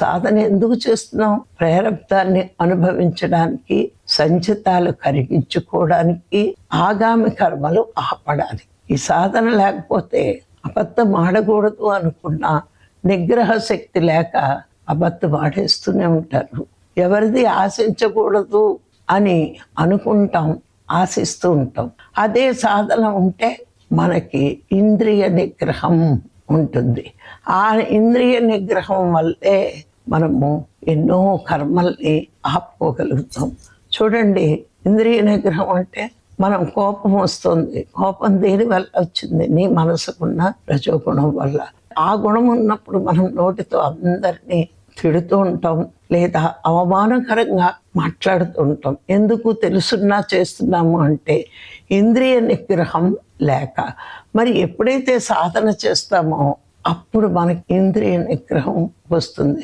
సాధన ఎందుకు చేస్తున్నాం ప్రారంధాన్ని అనుభవించడానికి సంచితాలు కరిగించుకోవడానికి ఆగామి కర్మలు ఆపడానికి ఈ సాధన లేకపోతే అబద్ధం ఆడకూడదు అనుకున్న నిగ్రహ శక్తి లేక అబద్ధం ఆడేస్తూనే ఉంటారు. ఎవరిది ఆశించకూడదు అని అనుకుంటాం ఆశిస్తూ ఉంటాం. అదే సాధన ఉంటే మనకి ఇంద్రియ నిగ్రహం ఉంటుంది. ఆ ఇంద్రియ నిగ్రహం వల్లే మనము ఎన్నో కర్మల్ని ఆపుకోగలుగుతాం. చూడండి ఇంద్రియ నిగ్రహం అంటే మనం కోపం వస్తుంది. కోపం దేని వల్ల వచ్చింది? నీ మనసుకున్న రజోగుణం వల్ల. ఆ గుణం ఉన్నప్పుడు మనం నోటితో అందరినీ తిడుతూ ఉంటాం లేదా అవమానకరంగా మాట్లాడుతూ ఉంటాం. ఎందుకు తెలుసున్నా చేస్తున్నాము అంటే ఇంద్రియ నిగ్రహం లేక. మరి ఎప్పుడైతే సాధన చేస్తామో అప్పుడు మనకి ఇంద్రియ నిగ్రహం వస్తుంది.